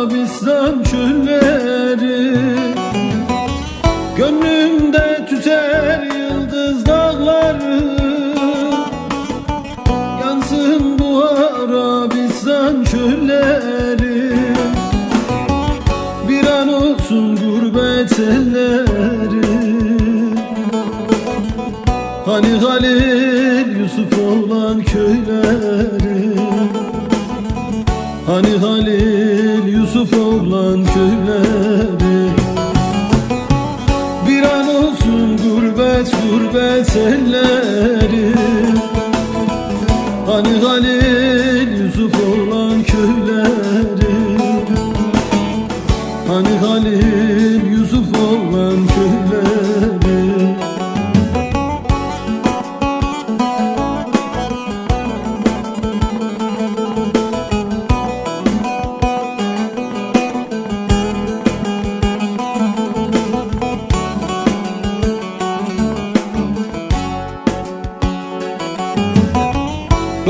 Arabistan çölleri. Gönlümde tüter yıldız dağları. Yansın bu Arabistan çölleri. Bir an olsun gurbet elleri. Hani Halil Hani Halil Yusuf olan köyleri? Bir an olsun gurbet gurbet elleri. Hani Halil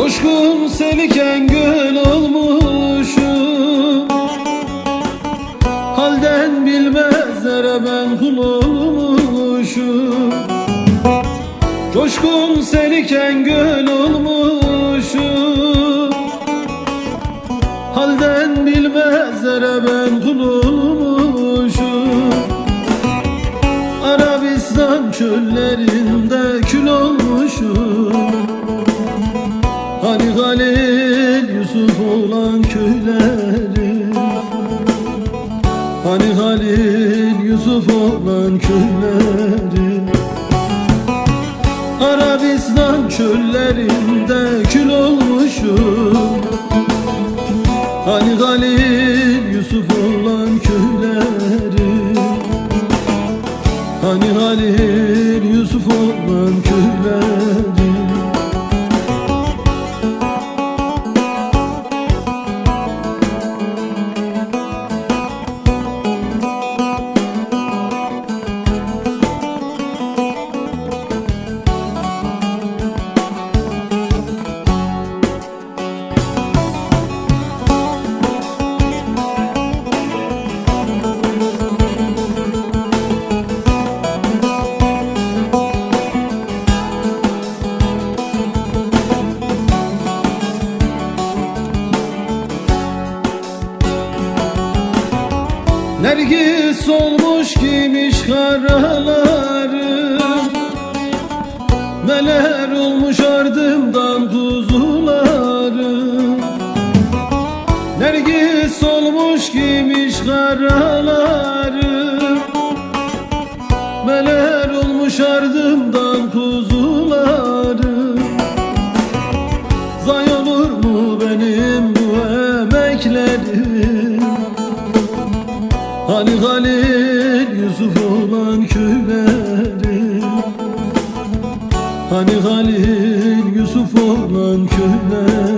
Coşkun seliken göl olmuşum. Halden bilmezlere ben kul olmuşum. Coşkun seliken göl olmuşum. Halden bilmezlere ben kul olmuşum. Arabistan çöllerinde kül olmuşum Hani Halil Yusuf olan köyleri. Hani Halil Yusuf olan köyleri. Arabistan çöllerinde kül olmuşum. Hani Halil Yusuf olan Nergis olmuş giymiş karalarım Neler olmuş ardımdan kuzularım Nergis olmuş giymiş karalarım Neler olmuş ardımdan Hani Halil Yusuf olan köyleri? Hani Halil Yusuf olan köyleri